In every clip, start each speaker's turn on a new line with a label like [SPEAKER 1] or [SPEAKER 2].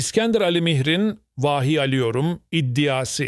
[SPEAKER 1] İskender Ali Mihr'in vahiy alıyorum iddiası.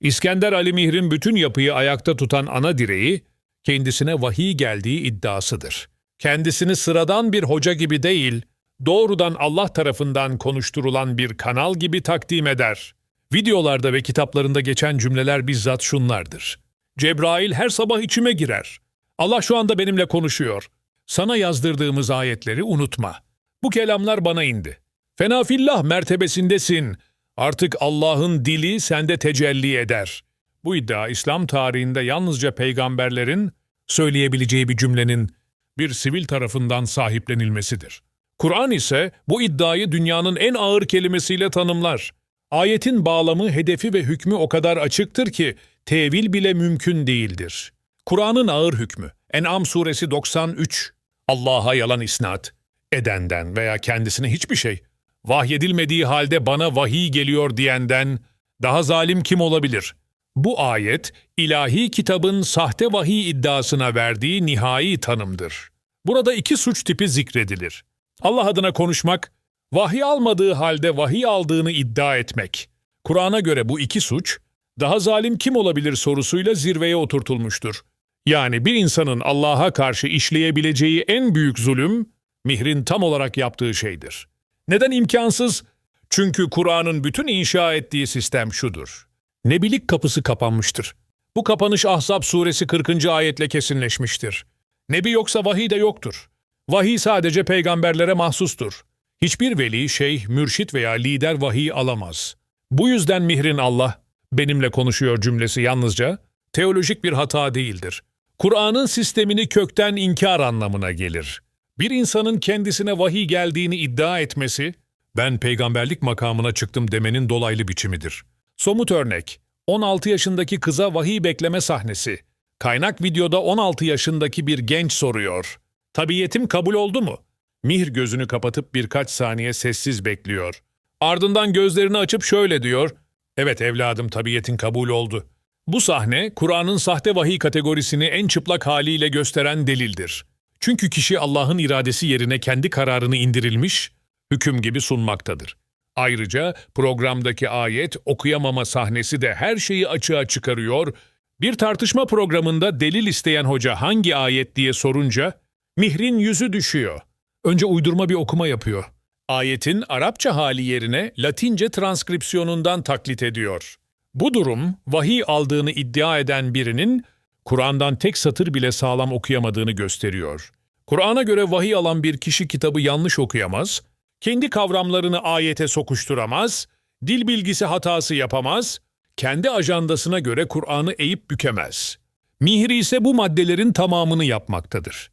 [SPEAKER 1] İskender Ali Mihr'in bütün yapıyı ayakta tutan ana direği kendisine vahiy geldiği iddiasıdır. Kendisini sıradan bir hoca gibi değil, doğrudan Allah tarafından konuşturulan bir kanal gibi takdim eder. Videolarda ve kitaplarında geçen cümleler bizzat şunlardır. Cebrail her sabah içime girer. Allah şu anda benimle konuşuyor. Sana yazdırdığımız ayetleri unutma. Bu kelamlar bana indi. Fenafillah mertebesindesin. Artık Allah'ın dili sende tecelli eder. Bu iddia İslam tarihinde yalnızca peygamberlerin söyleyebileceği bir cümlenin bir sivil tarafından sahiplenilmesidir. Kur'an ise bu iddiayı dünyanın en ağır kelimesiyle tanımlar. Ayetin bağlamı, hedefi ve hükmü o kadar açıktır ki tevil bile mümkün değildir. Kur'an'ın ağır hükmü, En'am suresi 93, Allah'a yalan isnat edenden veya kendisine hiçbir şey, vahyedilmediği halde bana vahiy geliyor diyenden daha zalim kim olabilir? Bu ayet, ilahi kitabın sahte vahiy iddiasına verdiği nihai tanımdır. Burada iki suç tipi zikredilir. Allah adına konuşmak, vahiy almadığı halde vahiy aldığını iddia etmek. Kur'an'a göre bu iki suç, daha zalim kim olabilir sorusuyla zirveye oturtulmuştur. Yani bir insanın Allah'a karşı işleyebileceği en büyük zulüm, mihrin tam olarak yaptığı şeydir. Neden imkansız? Çünkü Kur'an'ın bütün inşa ettiği sistem şudur. Nebilik kapısı kapanmıştır. Bu kapanış Ahzab suresi 40. ayetle kesinleşmiştir. Nebi yoksa vahiy de yoktur. Vahiy sadece peygamberlere mahsustur. Hiçbir veli, şeyh, mürşit veya lider vahiy alamaz. Bu yüzden mihrin Allah, benimle konuşuyor cümlesi yalnızca teolojik bir hata değildir. Kur'an'ın sistemini kökten inkar anlamına gelir. Bir insanın kendisine vahiy geldiğini iddia etmesi, ben peygamberlik makamına çıktım demenin dolaylı biçimidir. Somut örnek, 16 yaşındaki kıza vahiy bekleme sahnesi. Kaynak videoda 16 yaşındaki bir genç soruyor. Tabiyetim kabul oldu mu? Mihr gözünü kapatıp birkaç saniye sessiz bekliyor. Ardından gözlerini açıp şöyle diyor. Evet evladım tabiyetin kabul oldu. Bu sahne Kur'an'ın sahte vahiy kategorisini en çıplak haliyle gösteren delildir. Çünkü kişi Allah'ın iradesi yerine kendi kararını indirilmiş, hüküm gibi sunmaktadır. Ayrıca programdaki ayet okuyamama sahnesi de her şeyi açığa çıkarıyor. Bir tartışma programında delil isteyen hoca hangi ayet diye sorunca mihrin yüzü düşüyor. Önce uydurma bir okuma yapıyor. Ayetin Arapça hali yerine Latince transkripsiyonundan taklit ediyor. Bu durum vahiy aldığını iddia eden birinin Kur'an'dan tek satır bile sağlam okuyamadığını gösteriyor. Kur'an'a göre vahiy alan bir kişi kitabı yanlış okuyamaz, kendi kavramlarını ayete sokuşturamaz, dil bilgisi hatası yapamaz, kendi ajandasına göre Kur'an'ı eğip bükemez. Mihri ise bu maddelerin tamamını yapmaktadır.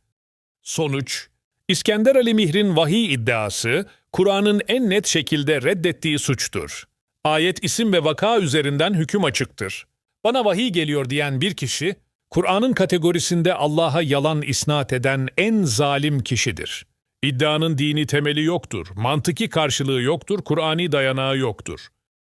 [SPEAKER 1] Sonuç, İskender Ali Mihr'in vahiy iddiası, Kur'an'ın en net şekilde reddettiği suçtur. Ayet isim ve vaka üzerinden hüküm açıktır. Bana vahiy geliyor diyen bir kişi, Kur'an'ın kategorisinde Allah'a yalan isnat eden en zalim kişidir. İddianın dini temeli yoktur, mantıki karşılığı yoktur, Kur'ani dayanağı yoktur.